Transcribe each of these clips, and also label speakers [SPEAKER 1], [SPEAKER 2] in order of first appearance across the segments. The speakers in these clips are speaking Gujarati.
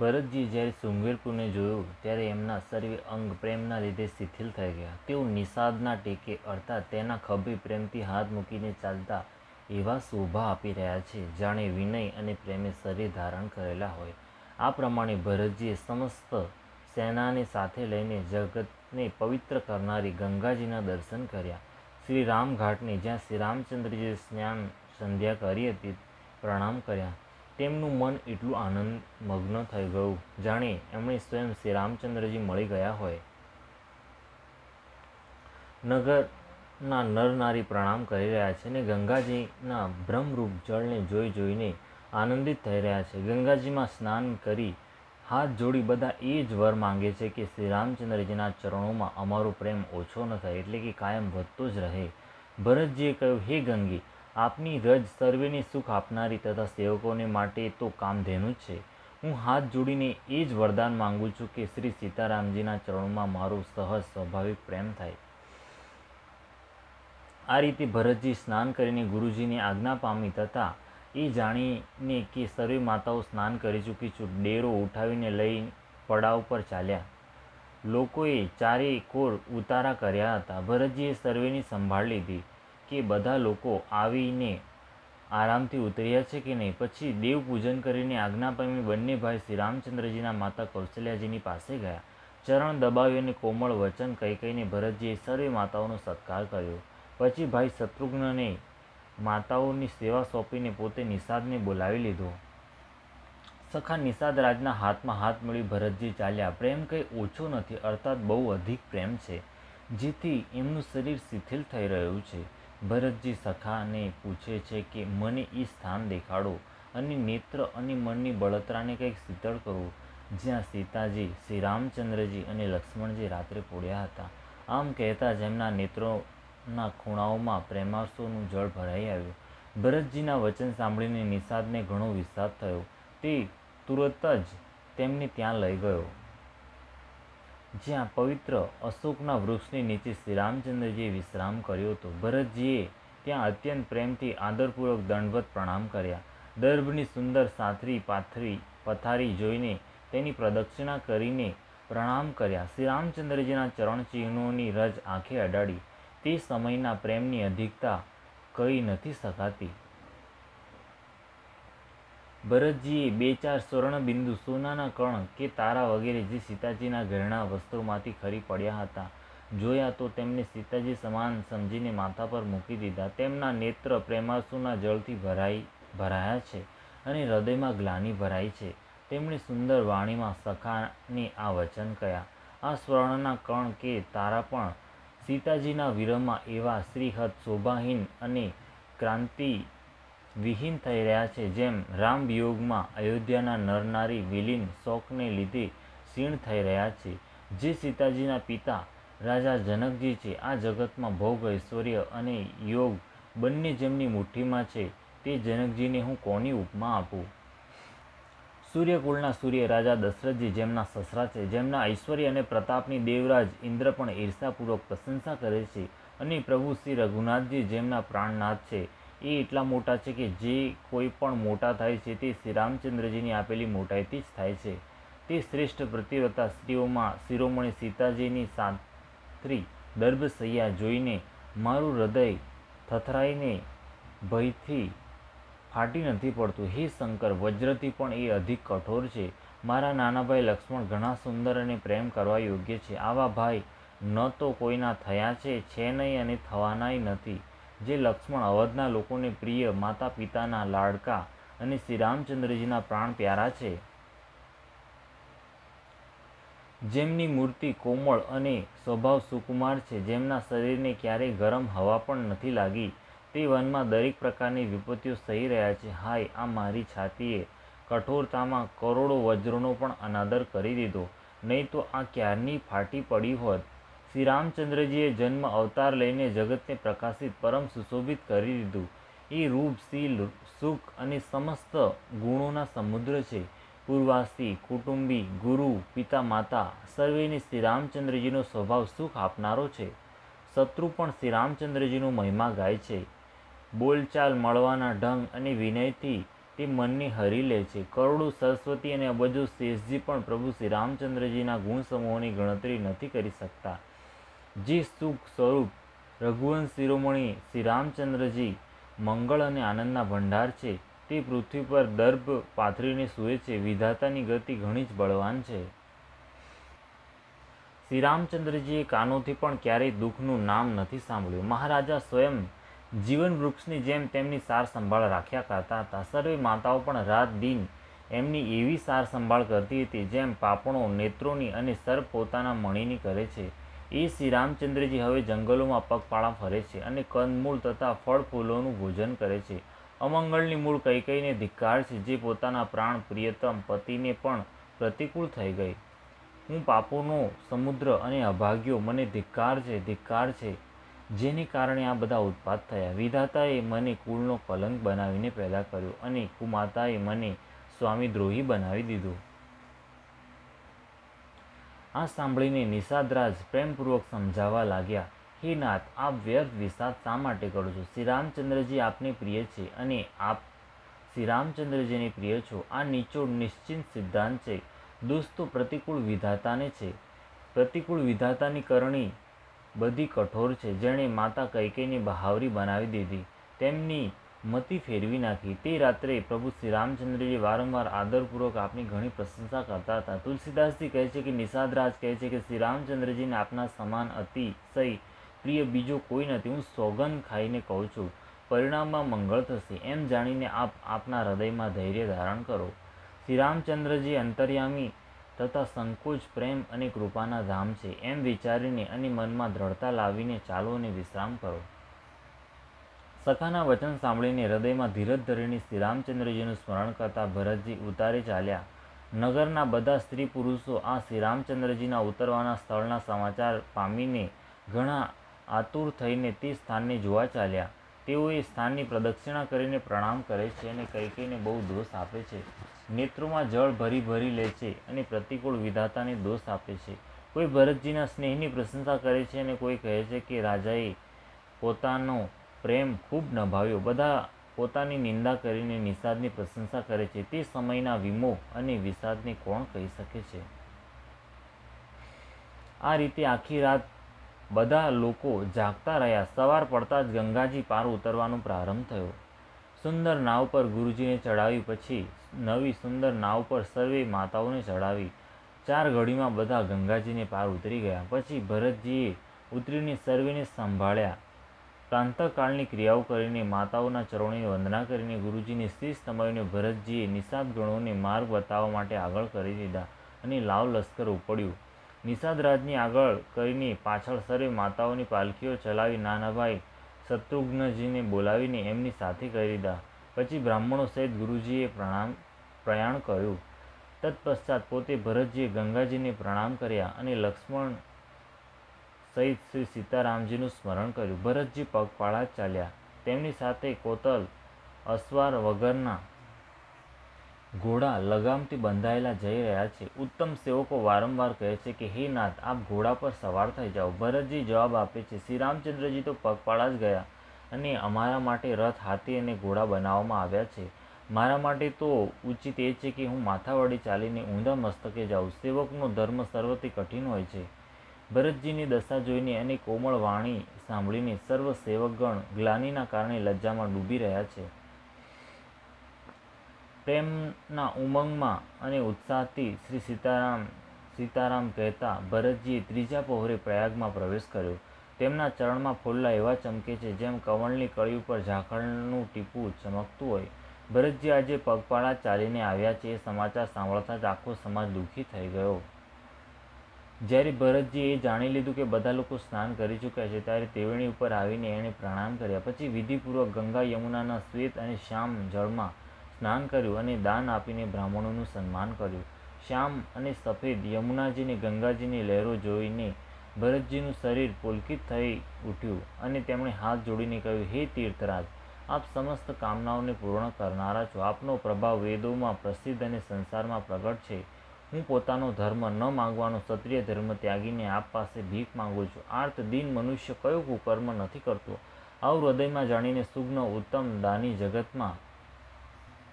[SPEAKER 1] ભરતજીએ જ્યારે શૃંગેરપુરને જોયું, ત્યારે એમના સર્વે અંગ પ્રેમના લીધે શિથિલ થઈ ગયા. તેઓ નિષાદના ટેકે અર્થાત તેના ખભે પ્રેમથી હાથ મૂકીને ચાલતા એવા શોભા આપી રહ્યા છે, જાણે વિનય અને પ્રેમે શરીર ધારણ કરેલા હોય. આ પ્રમાણે ભરતજીએ સમસ્ત સેનાને સાથે લઈને જગતને પવિત્ર કરનારી ગંગાજીના દર્શન કર્યા. શ્રી રામ ઘાટને જ્યાં શ્રી રામચંદ્રજીએ સ્નાન સંધ્યા કરી હતી, પ્રણામ કર્યા. તેમનું મન એટલું આનંદ મગ્ન થઈ ગયું. જાણે એમણે સ્વયં શ્રી રામચંદ્રજી મળી ગયા હોય. નગરના નર નારી પ્રણામ કરી રહ્યા છે અને ગંગાજીના બ્રહ્મરૂપ જળને જોઈ જોઈને આનંદિત થઈ રહ્યા છે. ગંગાજીમાં સ્નાન કરી હાથ જોડી બધા એ જ વર માંગે છે કે શ્રી રામચંદ્રજીના ચરણોમાં અમારો પ્રેમ ઓછો ન થાય, એટલે કે કાયમ વધતો જ રહે. ભરતજીએ કહ્યું, હે ગંગી આપની રજ સર્વેને સુખ આપનારી તથા સેવકોને માટે તો કામધેનુ જ છે. હું હાથ જોડીને એ જ વરદાન માંગુ છું કે શ્રી સીતારામજીના ચરણોમાં મારો સહજ સ્વાભાવિક પ્રેમ થાય. આ રીતે ભરતજી સ્નાન કરીને ગુરુજીની આજ્ઞા પામી તથા એ જાણીને કે સર્વે માતાઓ સ્નાન કરી ચૂકી છું, ડેરો ઉઠાવીને લઈ પડાવ પર ચાલ્યા. લોકોએ ચારે કોર ઉતારા કર્યા હતા. ભરતજીએ સર્વેની સંભાળ લીધી. કે બધા લોકો આવીને આરામથી ઉતર્યા છે કે નહીં? પછી દેવ પૂજન કરીને આજ્ઞા પામી બંને ભાઈ શ્રી રામચંદ્રજીના માતા કૌશલ્યાજીની પાસે ગયા. ચરણ દબાવી અને કોમળ વચન કહી કહીને ભરતજીએ સર્વે માતાઓનો સત્કાર કર્યો. પછી ભાઈ શત્રુઘ્નને માતાઓની સેવા સોંપીને પોતે નિષાદને બોલાવી લીધો. સખા નિષાદ રાજના હાથમાં હાથ મળી ભરતજી ચાલ્યા. પ્રેમ કંઈ ઓછો નથી, અર્થાત બહુ અધિક પ્રેમ છે, જેથી એમનું શરીર શિથિલ થઈ રહ્યું છે. ભરતજી સખાને પૂછે છે કે, મને એ સ્થાન દેખાડો અને નેત્ર અને મનની બળતરાને કંઈક શીતળ કરવું જ્યાં સીતાજી, શ્રી રામચંદ્રજી અને લક્ષ્મણજી રાત્રે પોળ્યા હતા. આમ કહેતા જેમના નેત્રોના ખૂણાઓમાં પ્રેમાસોનું જળ ભરાઈ આવ્યું. ભરતજીના વચન સાંભળીને નિષાદને ઘણો વિષાદ થયો. તે તુરત જ તેમને ત્યાં લઈ ગયો. જ્યાં પવિત્ર અશોકના વૃક્ષની નીચે શ્રી રામચંદ્રજીએ વિશ્રામ કર્યો હતો. ભરતજીએ ત્યાં અત્યંત પ્રેમથી આદરપૂર્વક દંડવત પ્રણામ કર્યા. દર્ભની સુંદર સાથરી પાથરી પથારી જોઈને તેની પ્રદક્ષિણા કરીને પ્રણામ કર્યા. શ્રી રામચંદ્રજીના ચરણચિહ્નોની રજ આંખે અડાડી. તે સમયના પ્રેમની અધિકતા કહી નથી શકાતી. ભરતજીએ બે ચાર સ્વર્ણબિંદુ સોનાના કણ કે તારા વગેરે જે સીતાજીના ઘરેણા વસ્ત્રોમાંથી ખરી પડ્યા હતા, જોયા તો તેમને સીતાજી સમાન સમજીને માથા પર મૂકી દીધા. તેમના નેત્ર પ્રેમાસુના જળથી ભરાઈ, ભરાયા છે અને હૃદયમાં ગ્લાની ભરાઈ છે. તેમણે સુંદર વાણીમાં સખાને આ વચન કહ્યા, આ સ્વર્ણના કણ કે તારા પણ સીતાજીના વિરહમાં એવા શ્રીહદ શોભાહીન અને ક્રાંતિ વિહીન થઈ રહ્યા છે. જેમ રામ વિયોગમાં અયોધ્યાના નરનારી વિલીન શોકને લીધે ક્ષીણ થઈ રહ્યા છે. જે સીતાજીના પિતા રાજા જનકજી છે. આ જગતમાં ભોગ, ઐશ્વર્ય અને યોગ બંને જેમની મુઠ્ઠીમાં છે, તે જનકજીને હું કોની ઉપમા આપું? સૂર્યકુળના સૂર્ય રાજા દશરથજી જેમના સસરા છે, જેમના ઐશ્વર્ય અને પ્રતાપની દેવરાજ ઇન્દ્ર પણ ઈર્ષાપૂર્વક પ્રશંસા કરે છે અને પ્રભુ શ્રી રઘુનાથજી જેમના પ્રાણનાથ છે એ એટલા મોટા છે કે જે કોઈ પણ મોટા થાય છે તે શ્રી રામચંદ્રજીની આપેલી મોટાઈથી જ થાય છે. તે શ્રેષ્ઠ પ્રતિવ્રતા સ્ત્રીઓમાં શિરોમણી સીતાજીની સાત્રી દર્ભસૈયા જોઈને મારું હૃદય થથરાઈને ભયથી ફાટી નથી પડતું. હે શંકર, વજ્રથી પણ એ અધિક કઠોર છે. મારા નાના ભાઈ લક્ષ્મણ ઘણા સુંદર અને પ્રેમ કરવા યોગ્ય છે. આવા ભાઈ ન તો કોઈના થયા છે છે નહીં અને થવાનાય નથી. જે લક્ષ્મણ અવધના લોકોને પ્રિય માતા પિતાના લાડકા અને શ્રી રામચંદ્રજીના પ્રાણ પ્યારા છે. જેમની મૂર્તિ કોમળ અને સ્વભાવ સુકુમાર છે, જેમના શરીરને ક્યારેય ગરમ હવા પણ નથી લાગી, તે વનમાં દરેક પ્રકારની વિપત્તિઓ સહી રહ્યા છે. હાય, આ મારી છાતીએ કઠોરતામાં કરોડો વજ્રોનો પણ અનાદર કરી દીધો, નહીં તો આ ક્યારની ફાટી પડી હોત? શ્રી રામચંદ્રજીએ જન્મ અવતાર લઈને જગતને પ્રકાશિત પરમ સુશોભિત કરી દીધું. એ રૂપ, શીલ, સુખ અને સમસ્ત ગુણોના સમુદ્ર છે. પૂર્વાસી, કુટુંબી, ગુરુ, પિતા, માતા સર્વેને શ્રી રામચંદ્રજીનો સ્વભાવ સુખ આપનારો છે. શત્રુ પણ શ્રી રામચંદ્રજીનો મહિમા ગાય છે. બોલચાલ મળવાના ઢંગ અને વિનયથી તે મનને હરી લે છે. કરોડો સરસ્વતી અને અબજો શેષજી પણ પ્રભુ શ્રી રામચંદ્રજીના ગુણ સમૂહોની ગણતરી નથી કરી શકતા. જે સુખ સ્વરૂપ, રઘુવંશ શિરોમણી શ્રી રામચંદ્રજી મંગળ અને આનંદના ભંડાર છે. તે પૃથ્વી પર દર્ભ પાથરીને સૂએ છે. વિધાતાની ગતિ ઘણી જ બળવાન છે. શ્રી રામચંદ્રજીએ કાનોથી પણ ક્યારેય દુઃખનું નામ નથી સાંભળ્યું. મહારાજા સ્વયં જીવન વૃક્ષની જેમ તેમની સાર સંભાળ રાખ્યા કરતા હતા. સર્વે માતાઓ પણ રાત દિન એમની એવી સાર સંભાળ કરતી હતી, જેમ પાપણો, નેત્રોની અને સર્પ પોતાના મણીની કરે છે. એ શ્રી રામચંદ્રજી હવે જંગલોમાં પગપાળા ફરે છે અને કંદમૂળ તથા ફળ ફૂલોનું ભોજન કરે છે. અમંગળની મૂળ કઈ કઈને ધિક્કાર છે જે પોતાના પ્રાણ પ્રિયતમ પતિને પણ પ્રતિકૂળ થઈ ગઈ. હું પાપોનો સમુદ્ર અને અભાગ્યો મને ધિક્કાર છે ધિક્કાર છે, જેને કારણે આ બધા ઉત્પાદ થયા. વિધાતાએ મને કુળનો કલંક બનાવીને પેદા કર્યો અને કુમાતાએ મને સ્વામી દ્રોહી બનાવી દીધો. આ સાંભળીને નિષાદરાજ પ્રેમપૂર્વક સમજાવવા લાગ્યા, હે નાથ, આપ વ્યર્થ વિષાદ શા માટે કરો છો? શ્રી રામચંદ્રજી આપને પ્રિય છે અને આપ શ્રી રામચંદ્રજીને પ્રિય છો. આ નિચોડ નિશ્ચિત સિદ્ધાંત છે. દોસ્તો, પ્રતિકૂળ વિધાતાને છે. પ્રતિકૂળ વિધાતાની કરણી બધી કઠોર છે. જેણે માતા કૈકેયને બહાવરી બનાવી દીધી. તેમની મતિ ફેરવી નાખી. તે રાત્રે પ્રભુ શ્રી રામચંદ્રજી વારંવાર આદરપૂર્વક આપની ઘણી પ્રશંસા કરતા હતા. તુલસીદાસજી કહે છે કે, નિષાદરાજ કહે છે કે શ્રી રામચંદ્રજીને આપના સમાન અતિશય પ્રિય બીજો કોઈ નથી. હું સોગંદ ખાઈને કહું છું, પરિણામમાં મંગળ થશે. એમ જાણીને આપ આપના હૃદયમાં ધૈર્ય ધારણ કરો. શ્રી રામચંદ્રજી અંતર્યામી તથા સંકોચ, પ્રેમ અને કૃપાના ધામ છે. એમ વિચારીને અને મનમાં દ્રઢતા લાવીને ચાલો અને વિશ્રામ કરો. સખાના વચન સાંભળીને હૃદયમાં ધીરજ ધરીને શ્રી રામચંદ્રજીનું સ્મરણ કરતા ભરતજી ઉતારે ચાલ્યા. નગરના બધા સ્ત્રી પુરુષો આ શ્રી રામચંદ્રજીના ઉતરવાના સ્થળના સમાચાર પામીને ઘણા આતુર થઈને તે સ્થાનને જોવા ચાલ્યા. તેઓ એ સ્થાનની પ્રદક્ષિણા કરીને પ્રણામ કરે છે અને કઈ કઈને બહુ દોષ આપે છે. નેત્રોમાં જળ ભરી ભરી લે છે અને પ્રતિકૂળ વિધાતાને દોષ આપે છે. કોઈ ભરતજીના સ્નેહની પ્રશંસા કરે છે અને કોઈ કહે છે કે રાજાએ પોતાનો પ્રેમ ખૂબ નભાવ્યો. બધા પોતાની નિંદા કરીને નિષાદની પ્રશંસા કરે છે. તે સમયના વિમોહ અને વિષાદને કોણ કહી શકે છે? આ રીતે આખી રાત બધા લોકો જાગતા રહ્યા. સવાર પડતા જ ગંગાજી પાર ઉતરવાનો પ્રારંભ થયો. સુંદર નાવ પર ગુરુજીને ચડાવી પછી નવી સુંદર નાવ પર સર્વે માતાઓને ચડાવી ચાર ઘડીમાં બધા ગંગાજીને પાર ઉતરી ગયા. પછી ભરતજીએ ઉતરીને સર્વેને સંભાળ્યા. પ્રાંતકાળની ક્રિયાઓ કરીને માતાઓના ચરણોની વંદના કરીને ગુરુજીની સ્થિર સમાવીને ભરતજીએ નિષાદ ગણોને માર્ગ બતાવવા માટે આગળ કરી દીધા અને લાવ લશ્કર ઉપડ્યું. નિષાદ રાજની આગળ કરીને પાછળ સરે માતાઓની પાલખીઓ ચલાવી નાનાભાઈ શત્રુઘ્નજીને બોલાવીને એમની સાથે કરી દીધા. પછી બ્રાહ્મણો સહિત ગુરુજીએ પ્રણામ, પ્રયાણ કર્યું. તત્પશ્ચાત પોતે ભરતજીએ ગંગાજીને પ્રણામ કર્યા અને લક્ષ્મણ સહિત શ્રી સીતારામજીનું સ્મરણ કર્યું. ભરતજી પગપાળા ચાલ્યા. તેમની સાથે કોતલ અસવાર વગરના ઘોડા લગામથી બંધાયેલા જઈ રહ્યા છે. ઉત્તમ સેવકો વારંવાર કહે છે કે, હે નાથ, આપ ઘોડા પર સવાર થઈ જાઓ. ભરતજી જવાબ આપે છે, શ્રી રામચંદ્રજી તો પગપાળા જ ગયા અને અમારા માટે રથ, હાથી અને ઘોડા બનાવવામાં આવ્યા છે. મારા માટે તો ઉચિત એ છે કે હું માથાવાળી ચાલીને ઊંધા મસ્તકે જાઉં. સેવકનો ધર્મ સર્વથી કઠિન હોય છે. ભરતજીની દશા જોઈને અને કોમળ વાણી સાંભળીને સર્વ સેવકગણ ગ્લાનીના કારણે લજ્જામાં ડૂબી રહ્યા છે. પ્રેમના ઉમંગમાં અને ઉત્સાહથી શ્રી સીતારામ સીતારામ કહેતા ભરતજીએ ત્રીજા પહોરે પ્રયાગમાં પ્રવેશ કર્યો. તેમના ચરણમાં ફોલ્લા એવા ચમકે છે જેમ કમળની કળી ઉપર ઝાકળનું ટીપું ચમકતું હોય. ભરતજી આજે પગપાળા ચાલીને આવ્યા છે એ સમાચાર સાંભળતા જ આખો સમાજ દુઃખી થઈ ગયો. જ્યારે ભરતજીએ જાણી લીધું કે બધા લોકો સ્નાન કરી ચૂક્યા છે, ત્યારે તેવણી ઉપર આવીને એણે પ્રણામ કર્યા. પછી વિધિપૂર્વક ગંગા યમુનાના શ્વેત અને શ્યામ જળમાં સ્નાન કર્યું અને દાન આપીને બ્રાહ્મણોનું સન્માન કર્યું. શ્યામ અને સફેદ યમુનાજીને ગંગાજીની લહેરો જોઈને ભરતજીનું શરીર પુલકિત થઈ ઉઠ્યું અને તેમણે હાથ જોડીને કહ્યું, હે તીર્થરાજ, આપ સમસ્ત કામનાઓને પૂર્ણ કરનારા છો. આપનો પ્રભાવ વેદોમાં પ્રસિદ્ધ અને સંસારમાં પ્રગટ છે. હું પોતાનો ધર્મ ન માંગવાનો ક્ષત્રિય ધર્મ ત્યાગીને આપ પાસે ભીખ માંગુ છું. આર્ત દિન મનુષ્ય કયો કુકર્મ નથી કરતો? આવું હૃદયમાં જાણીને સુગ્ન ઉત્તમ દાની જગતમાં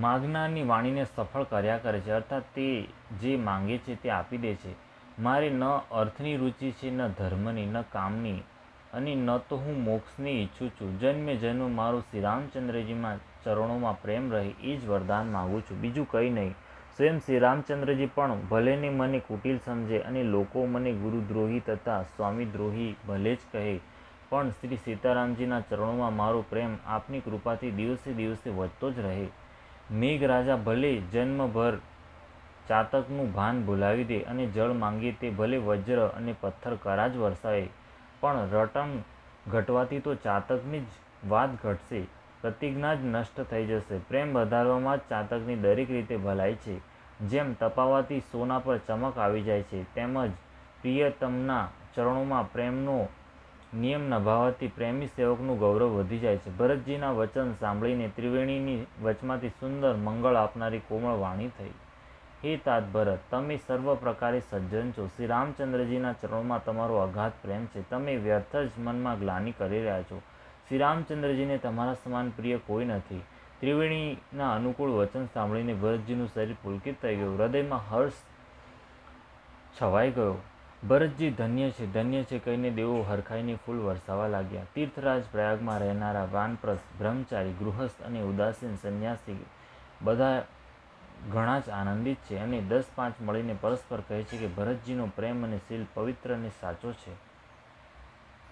[SPEAKER 1] માગનારની વાણીને સફળ કર્યા કરે છે. અર્થાત તે જે માંગે છે તે આપી દે છે. મારે ન અર્થની રુચિ છે, ન ધર્મની, ન કામની અને ન તો હું મોક્ષની ઈચ્છું છું. જન્મે જન્મ મારું શ્રી રામચંદ્રજીમાં ચરણોમાં પ્રેમ રહે, એ જ વરદાન માગું છું. બીજું કંઈ નહીં. સ્વયં શ્રી રામચંદ્રજી પણ ભલેને મને કુટિલ સમજે અને લોકો મને ગુરુદ્રોહી તથા સ્વામીદ્રોહી ભલે જ કહે, પણ શ્રી સીતારામજીના ચરણોમાં મારો પ્રેમ આપની કૃપાથી દિવસે દિવસે વધતો જ રહે. મેઘરાજા ભલે જન્મભર ચાતકનું ભાન ભૂલાવી દે અને જળ માંગે તે ભલે વજ્ર અને પથ્થર કરા જ વરસાવે, પણ રટણ ઘટવાથી તો ચાતકની જ વાત ઘટશે. પ્રતિજ્ઞા જ નષ્ટ થઈ જશે. પ્રેમ વધારવામાં જ ચાતકની દરેક રીતે ભલાઈ છે. જેમ તપાવાથી સોના પર ચમક આવી જાય છે, તેમજ પ્રિયતમના ચરણોમાં પ્રેમનો નિયમ નભાવવાથી પ્રેમી સેવકનું ગૌરવ વધી જાય છે. ભરતજીના વચન સાંભળીને ત્રિવેણીની વચમાંથી સુંદર મંગળ આપનારી કોમળ વાણી થઈ. હે તાત ભરત, તમે સર્વ પ્રકારે સજ્જન છો. શ્રી રામચંદ્રજીના ચરણોમાં તમારો અગાધ પ્રેમ છે. તમે વ્યર્થ જ મનમાં ગ્લાની કરી રહ્યા છો. શ્રી રામચંદ્રજીને તમારા સમાન પ્રિય કોઈ નથી. ત્રિવેણીના અનુકૂળ વચન સાંભળીને ભરતજીનું શરીર પુલકિત થઈ ગયું. હૃદયમાં હર્ષ છવાઈ ગયો. ભરતજી, ધન્ય છે ધન્ય છે કહીને દેવો હરખાઈને ફૂલ વરસાવા લાગ્યા. તીર્થરાજ પ્રયાગમાં રહેનારા વાનપ્રસ્થ, બ્રહ્મચારી, ગૃહસ્થ અને ઉદાસીન સંન્યાસી બધા ઘણા જ આનંદિત છે અને દસ પાંચ મળીને પરસ્પર કહે છે કે ભરતજીનો પ્રેમ અને શીલ પવિત્ર અને સાચો છે.